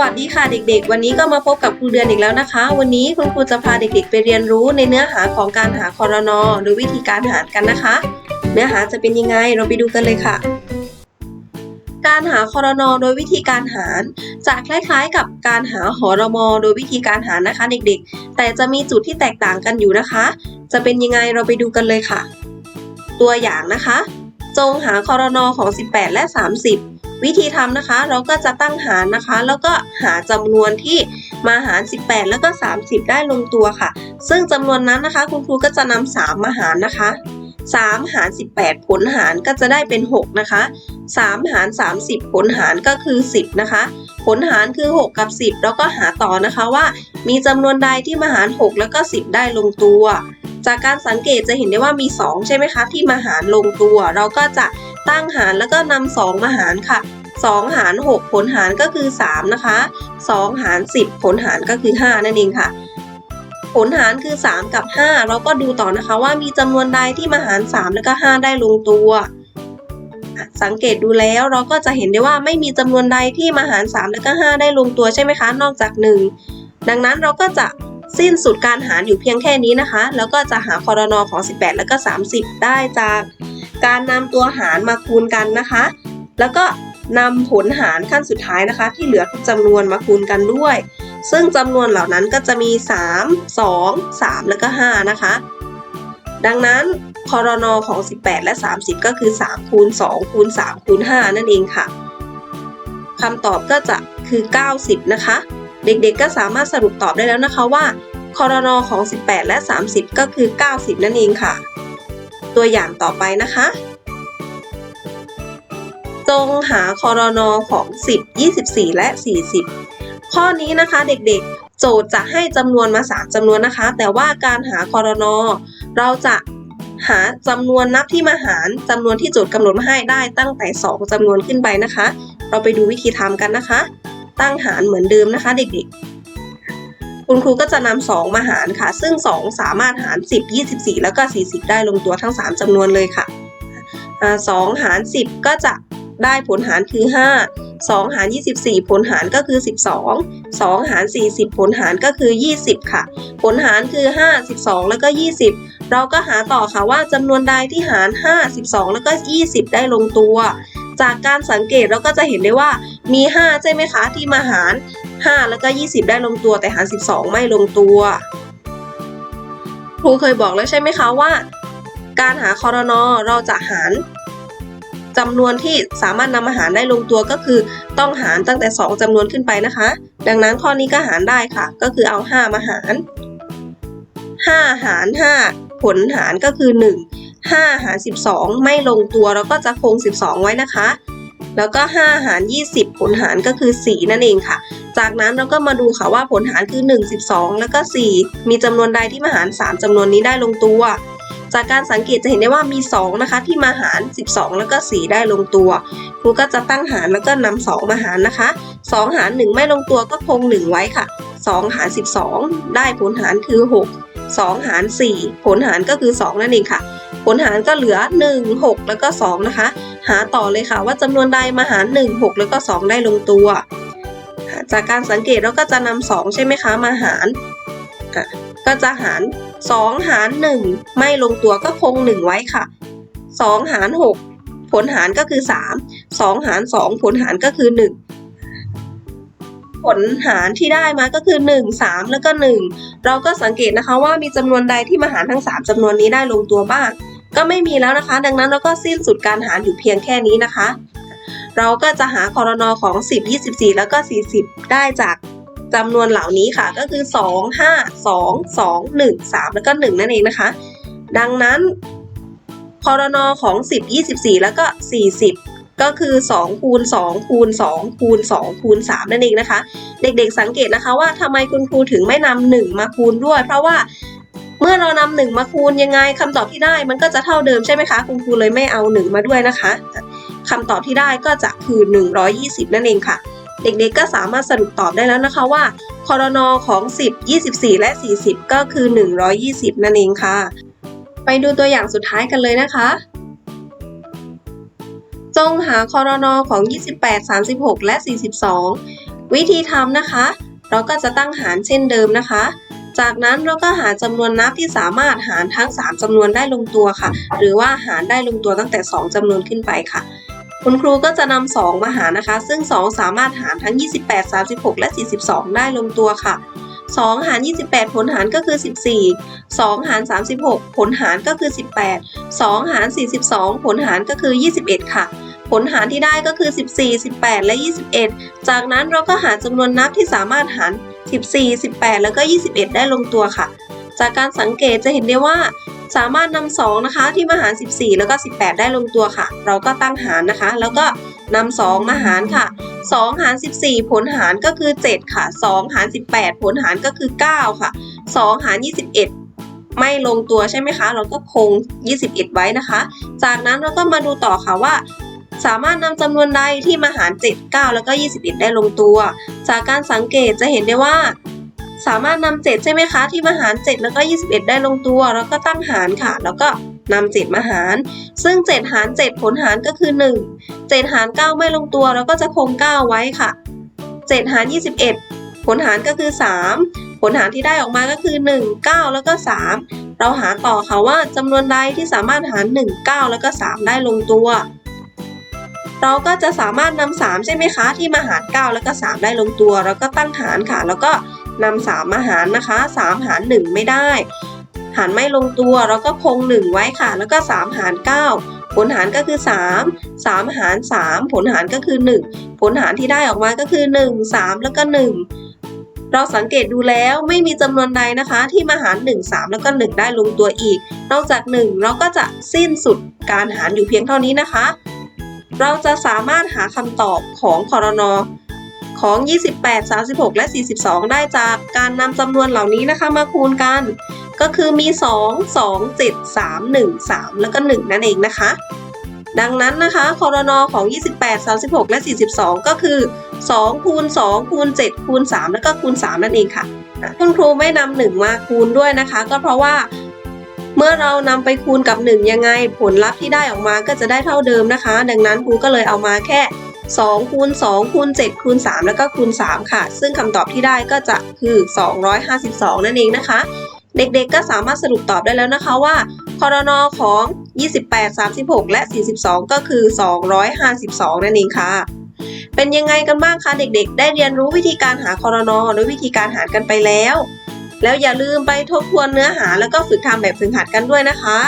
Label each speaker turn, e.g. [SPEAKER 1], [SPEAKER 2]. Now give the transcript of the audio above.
[SPEAKER 1] วัสดีค่ะเด็กๆ วันนี้ก็มาพบกับครูเดือนอีกแล้วนะคะ วันนี้คุณครูจะพาเด็กๆ ไปเรียนรู้ในเนื้อหาของการหาคอรนอหรือวิธีการหารกันนะคะ เนื้อหาจะเป็นยังไงเราไปดูกันเลยค่ะ การหาคอรนอโดยวิธีการหารจะคล้ายๆ กับการหาหอรมอโดยวิธีการหารนะคะ เด็กๆ แต่จะมีจุดที่แตกต่างกันอยู่นะคะ จะเป็นยังไงเราไปดูกันเลยค่ะ ตัวอย่างนะคะ จงหาคอรนอของ 18 และ 30 วิธีทำนะคะเราก็จะตั้งหารนะคะ แล้วก็หาจำนวนที่มาหาร 18 แล้วก็ 30 ได้ลงตัวค่ะ ซึ่งจำนวนนั้นนะคะ คุณครูก็จะนำ3มาหารนะคะ 3 หาร 18 ผลหารก็จะได้เป็น 6 นะคะ 3 หาร 30 ผลหารก็คือ 10 นะคะ ผลหารคือ 6 กับ 10 แล้วก็หาต่อนะคะว่า มีจำนวนใดที่มาหาร 6 แล้วก็ 10 ได้ลงตัว จากการสังเกตจะเห็นได้ว่ามี 2 ใช่ไหมคะ ที่มาหารลงตัว เราก็จะตั้งหารแล้วก็นำ2มาหารค่ะ2 หาร 6 ผลหารก็คือ 3 นะคะ 2 หาร 10 ผลหารก็คือ 5 นั่นเองค่ะ ผลหารคือ 3 กับ 5 เราก็ดูต่อนะคะว่ามีจำนวนใดที่มาหาร 3 แล้วก็ 5 ได้ลงตัว สังเกตดูแล้วเราก็จะเห็นได้ว่าไม่มีจำนวนใดที่มาหาร 3 แล้วก็ 5 ได้ลงตัวใช่ไหมคะ นอกจาก 1 ดังนั้นเราก็จะสิ้นสุดการหารอยู่เพียงแค่นี้นะคะ แล้วก็จะหาคอรนอของ 18 แล้วก็ 30 ได้จากการนำตัวหารมาคูณกันนะคะ แล้วก็นำผลหารขั้นสุดท้ายนะคะ ที่เหลือทุกจำนวนมาคูณกันด้วย ซึ่งจำนวนเหล่านั้นก็จะมี 3 2 3 แล้วก็ 5 นะคะ ดังนั้นคอรนอของ 18 และ 30 ก็คือ 3 คูณ 2 คูณ 3 คูณ 5 นั่นเองค่ะคำตอบก็จะคือ 90 นะคะ เด็กๆก็สามารถสรุปตอบได้แล้วนะคะว่าคอรนอของ 18 และ 30 ก็คือ 90 นั่นเองค่ะ ตัวอย่างต่อไปนะคะ จงหาคอรนอของ 10 24 และ 40 ข้อนี้นะคะเด็กๆ โจทย์จะให้จำนวนมา 3จำนวนนะคะ แต่ว่าการหาคอรนอเราจะหาจำนวนนับที่มาหารจำนวนที่โจทย์กำหนดมาให้ได้ตั้งแต่ 2จำนวนขึ้นไปนะคะ เราไปดูวิธีทำกันนะคะ ตั้งหารเหมือนเดิมนะคะ เด็กๆ คุณครูก็จะนำ2มาหารค่ะ ซึ่ง 2 สามารถหาร 10 24 แล้วก็ 40 ได้ลงตัวทั้ง 3จำนวนเลยค่ะ2หาร 10 ก็จะ ได้ผลหารคือ 5 2 หาร 24 ผลหารก็คือ 12 2 หาร 40 ผลหารก็คือ 20 ค่ะ ผลหารคือ 5 12 แล้วก็ 20 เราก็หาต่อค่ะว่าจำนวนใดที่หาร 5 12 แล้วก็ 20 ได้ลงตัว จากการสังเกตเราก็จะเห็นได้ว่ามี 5 ใช่ไหมคะ ที่มาหาร 5 แล้วก็ 20 ได้ลงตัว แต่หาร 12 ไม่ลงตัวครูเคยบอกแล้วใช่ไหมคะว่า การหาคอรนอเราจะหาร จำนวนที่สามารถนำมาหารได้ลงตัวก็คือ ต้องหารตั้งแต่ 2จำนวนขึ้นไปนะคะ ดังนั้นข้อนี้ก็หารได้ค่ะ ก็คือเอา 5 มาหาร 5 หาร 5 ผลหารก็คือ 1 5 หาร 12 ไม่ลงตัวเราก็จะคง 12 ไว้นะคะ แล้วก็ 5 หาร 20 ผลหารก็คือ 4 นั่นเองค่ะ จากนั้นเราก็มาดูค่ะว่าผลหารคือ 1 12 แล้วก็ 4 มีจำนวนใดที่มาหาร 3จำนวนนี้ได้ลงตัว จากการสังเกตจะเห็นได้ว่ามี 2 นะคะ ที่มาหาร 12 แล้วก็ 4 ได้ลงตัว ครูก็จะตั้งหารแล้วก็นำ2มาหารนะคะ 2 หาร 1 ไม่ลงตัวก็คง 1 ไว้ค่ะ 2 หาร 12 ได้ผลหารคือ 6 2 หาร 4 ผลหารก็คือ 2 นั่นเองค่ะ ผลหารก็เหลือ 1 6 แล้วก็ 2 นะคะ หาต่อเลยค่ะว่าจำนวนใดมาหาร 1 6 แล้วก็ 2 ได้ลงตัว จากการสังเกตเราก็จะนำ2ใช่ไหมคะ มาหารก็จะหาร 2 หาร 1 ไม่ลงตัวก็คง 1 ไว้ค่ะ 2 หาร 6 ผลหารก็คือ 3 2 หาร 2 ผลหารก็คือ 1 ผลหารที่ได้มาก็คือ 1 3 แล้วก็ 1 เราก็สังเกตนะคะว่ามีจำนวนใดที่มาหารทั้ง 3จำนวนนี้ได้ลงตัวบ้าง ก็ไม่มีแล้วนะคะ ดังนั้นเราก็สิ้นสุดการหารอยู่เพียงแค่นี้นะคะ เราก็จะหาคอรนอของ 10 24 แล้วก็ 40 ได้จาก จำนวนเหล่านี้ค่ะก็คือ 2 5 2 2 1 3 แล้วก็ 1 นั่นเองนะคะ ดังนั้นคอรนอของ 10 24 แล้วก็ 40 ก็คือ2คูณ2คูณ2คูณ2คูณ3นั่นเองนะคะ เด็กๆสังเกตนะคะว่าทำไมคุณครูถึงไม่นำ1มาคูณด้วย เพราะว่าเมื่อเรานำ1มาคูณยังไงคำตอบที่ได้มันก็จะเท่าเดิมใช่ไหมคะ คุณครูเลยไม่เอา1มาด้วยนะคะคำตอบที่ได้ก็จะคือ 120 นั่นเองค่ะ เด็กๆก็สามารถสรุปตอบได้แล้วนะคะว่าคอรนอของ 10 24 และ 40 ก็คือ 120 นั่นเองค่ะ ไปดูตัวอย่างสุดท้ายกันเลยนะคะ จงหาคอรนอของ 28 36 และ 42 วิธีทำนะคะ เราก็จะตั้งหารเช่นเดิมนะคะจากนั้นเราก็หาจำนวนนับที่สามารถหารทั้ง 3จำนวนได้ลงตัวค่ะ หรือว่าหารได้ลงตัวตั้งแต่ 2จำนวนขึ้นไปค่ะ คุณครูก็จะนำ2มาหารนะคะ ซึ่ง 2 สามารถหารทั้ง 28 36 และ 42 ได้ลงตัวค่ะ 2 หาร 28 ผลหารก็คือ 14 2 หาร 36 ผลหารก็คือ 18 2 หาร 42 ผลหารก็คือ 21 ค่ะ ผลหารที่ได้ก็คือ 14 18 และ 21 จากนั้นเราก็หาจำนวนนับที่สามารถหาร 14 18 แล้วก็ 21 ได้ลงตัวค่ะ จากการสังเกตจะเห็นได้ว่า สามารถนำ2นะคะที่มาหาร 14 แล้วก็ 18 ได้ลงตัวค่ะ เราก็ตั้งหารนะคะ แล้วก็นำ2มาหารค่ะ 2 หาร 14 ผลหารก็คือ 7 ค่ะ 2 หาร 18 ผลหารก็คือ 9 ค่ะ 2 หาร 21ไม่ลงตัวใช่ไหมคะ เราก็คง 21 ไว้นะคะ จากนั้นเราก็มาดูต่อค่ะว่า สามารถนำจำนวนใดที่มาหาร 7 9 แล้วก็ 21 ได้ลงตัว จากการสังเกตจะเห็นได้ว่า สามารถนำ7ใช่ไหมคะ ที่มาหาร 7 แล้วก็ 21 ได้ลงตัว แล้วก็ตั้งหารค่ะ แล้วก็นำ7มาหาร ซึ่ง 7 หาร 7 ผลหารก็คือ 1 7 หาร 9 ไม่ลงตัวเราก็จะคง 9 ไว้ค่ะ 7 หาร 21 ผลหารก็คือ 3 ผลหารที่ได้ออกมาก็คือ 1 9 แล้วก็ 3 เราหาต่อค่ะว่าจำนวนใดที่สามารถหาร 1 9 แล้วก็ 3 ได้ลงตัว เราก็จะสามารถนำ3ใช่ไหมคะ ที่มาหาร 9 แล้วก็ 3 ได้ลงตัว แล้วก็ตั้งหารค่ะ แล้วก็ นำ3มาหารนะคะ3หาร1ไม่ได้ หารไม่ลงตัวเราก็คง1ไว้ค่ะ แล้วก็3หาร9ผลหารก็คือ 3 3 หาร 3 ผลหารก็คือ 1 ผลหารที่ได้ออกมาก็คือ 1 3 แล้วก็ 1 เราสังเกตดูแล้วไม่มีจำนวนใดนะคะ ที่มาหาร 1 3 แล้วก็ 1 ได้ลงตัวอีก นอกจาก 1 เราก็จะสิ้นสุดการหารอยู่เพียงเท่านี้นะคะ เราจะสามารถหาคำตอบของคอรนอ ของ 28 36 และ 42 ได้จากการนำจำนวนเหล่านี้นะคะมาคูณกัน ก็คือมี 2 2 7 3 1 3 แล้วก็ 1 นั่นเองนะคะ ดังนั้นนะคะคอรนอของ 28 36 และ 42 ก็คือ2คูณ2คูณ7คูณ3 แล้วก็คูณ 3 นั่นเองค่ะอะคุณครูไม่นำ1มาคูณด้วยนะคะ ก็เพราะว่าเมื่อเรานำไปคูณกับ 1 ยังไง ผลลัพธ์ที่ได้ออกมาก็จะได้เท่าเดิมนะคะ ดังนั้นครูก็เลยเอามาแค่ 2คูณ2คูณ7คูณ3 แล้วก็คูณ 3 ค่ะ ซึ่งคำตอบที่ได้ก็จะคือ 252 นั่นเองนะคะ เด็กๆก็สามารถสรุปตอบได้แล้วนะคะว่าคอรนอของ 28 36 และ 42 ก็คือ 252 นั่นเองค่ะ เป็นยังไงกันบ้างคะเด็กๆ ได้เรียนรู้วิธีการหาคอรนอและวิธีการหารกันไปแล้ว แล้วอย่าลืมไปทบทวนเนื้อหาแล้วก็ฝึกทำแบบฝึกหัดกันด้วยนะคะ